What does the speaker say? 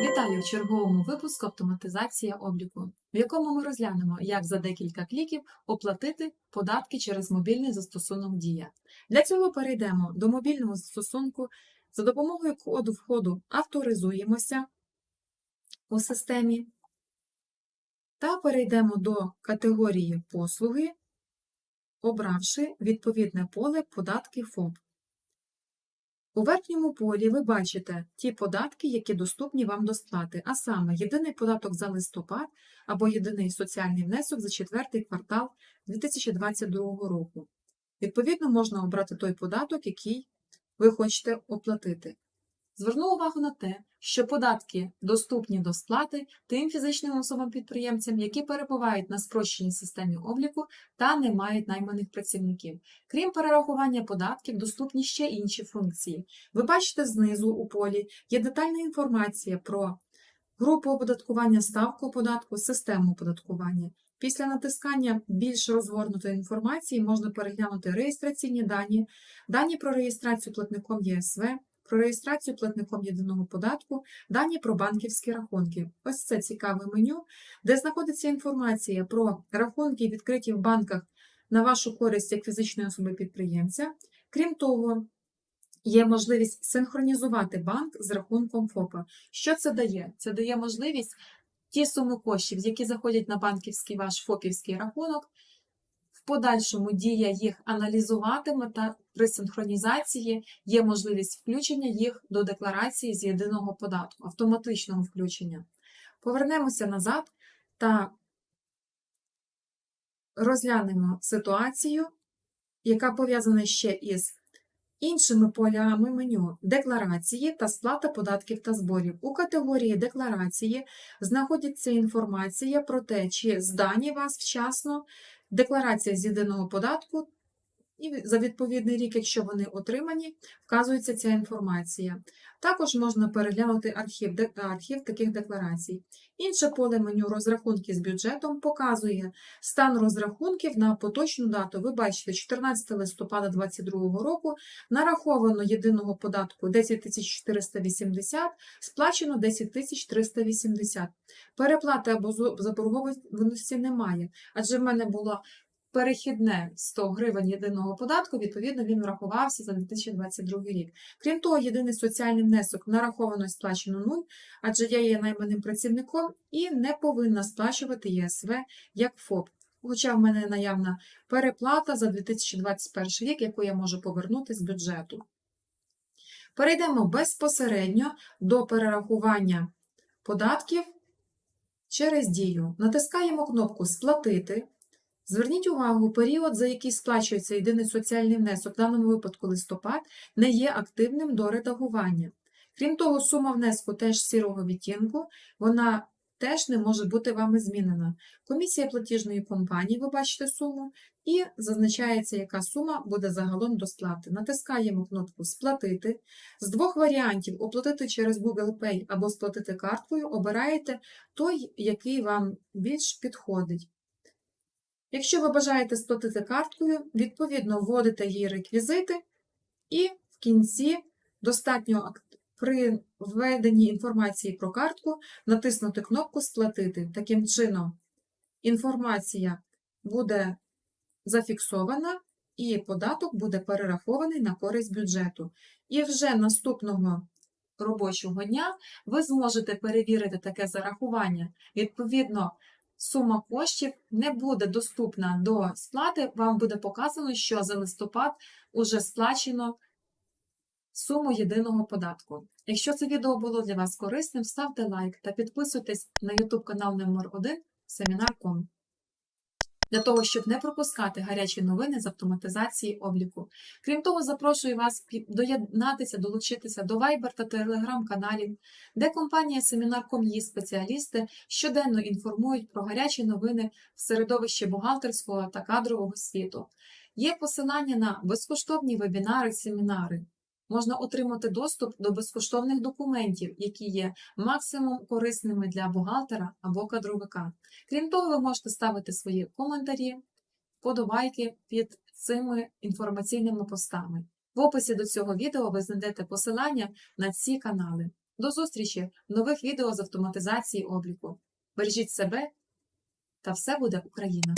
Вітаю в черговому випуску Автоматизація обліку, в якому ми розглянемо, як за декілька кліків оплатити податки через мобільний застосунок Дія. Для цього перейдемо до мобільного застосунку. За допомогою коду входу авторизуємося у системі та перейдемо до категорії послуги, обравши відповідне поле податки ФОП. У верхньому полі ви бачите ті податки, які доступні вам до сплати, а саме єдиний податок за листопад або єдиний соціальний внесок за четвертий квартал 2022 року. Відповідно, можна обрати той податок, який ви хочете оплатити. Зверну увагу на те, що податки доступні до сплати тим фізичним особам-підприємцям, які перебувають на спрощеній системі обліку та не мають найманих працівників. Крім перерахування податків, доступні ще інші функції. Ви бачите знизу у полі є детальна інформація про групу оподаткування, ставку податку, систему оподаткування. Після натискання більш розгорнутої інформації можна переглянути реєстраційні дані, дані про реєстрацію платником ЄСВ, про реєстрацію платником єдиного податку, дані про банківські рахунки. Ось це цікаве меню, де знаходиться інформація про рахунки, відкриті в банках на вашу користь як фізичної особи підприємця. Крім того, є можливість синхронізувати банк з рахунком ФОПа. Що це дає? Це дає можливість ті суми коштів, які заходять на банківський ваш ФОПівський рахунок, в подальшому дія їх аналізуватиме та при синхронізації є можливість включення їх до декларації з єдиного податку, автоматичного включення. Повернемося назад та розглянемо ситуацію, яка пов'язана ще із іншими полями меню декларації та сплата податків та зборів. У категорії декларації знаходиться інформація про те, чи здані вас вчасно декларація з єдиного податку. І за відповідний рік, якщо вони отримані, вказується ця інформація. Також можна переглянути архів, архів таких декларацій. Інше поле меню розрахунки з бюджетом показує стан розрахунків на поточну дату. Ви бачите, 14 листопада 2022 року нараховано єдиного податку 10 480, сплачено 10 380. Переплати або заборгованості немає, адже в мене було перехідне 100 гривень єдиного податку, відповідно, він врахувався за 2022 рік. Крім того, єдиний соціальний внесок нараховано і сплачено 0, адже я є найманим працівником і не повинна сплачувати ЄСВ як ФОП. Хоча в мене наявна переплата за 2021 рік, яку я можу повернути з бюджету. Перейдемо безпосередньо до перерахування податків через дію. Натискаємо кнопку Сплатити. Зверніть увагу, період, за який сплачується єдиний соціальний внесок, в даному випадку листопад, не є активним до редагування. Крім того, сума внеску теж сірого відтінку, вона теж не може бути вами змінена. Комісія платіжної компанії, ви бачите суму, і зазначається, яка сума буде загалом до сплати. Натискаємо кнопку Сплатити. З двох варіантів оплатити через Google Pay або сплатити карткою, обираєте той, який вам більш підходить. Якщо ви бажаєте сплатити карткою, відповідно вводите її реквізити, і в кінці достатньо при введенні інформації про картку натиснути кнопку Сплатити. Таким чином, інформація буде зафіксована і податок буде перерахований на користь бюджету. І вже наступного робочого дня ви зможете перевірити таке зарахування. Відповідно, сума коштів не буде доступна до сплати, вам буде показано, що за листопад уже сплачено суму єдиного податку. Якщо це відео було для вас корисним, ставте лайк та підписуйтесь на YouTube канал номер 1 Семінар.com для того, щоб не пропускати гарячі новини з автоматизації обліку. Крім того, запрошую вас доєднатися, долучитися до Viber та Telegram каналів, де компанія Семінар.com її спеціалісти щоденно інформують про гарячі новини в середовищі бухгалтерського та кадрового світу. Є посилання на безкоштовні вебінари, семінари. Можна отримати доступ до безкоштовних документів, які є максимум корисними для бухгалтера або кадровика. Крім того, ви можете ставити свої коментарі, подобайки під цими інформаційними постами. В описі до цього відео ви знайдете посилання на ці канали. До зустрічі в нових відео з автоматизації обліку. Бережіть себе та все буде Україна!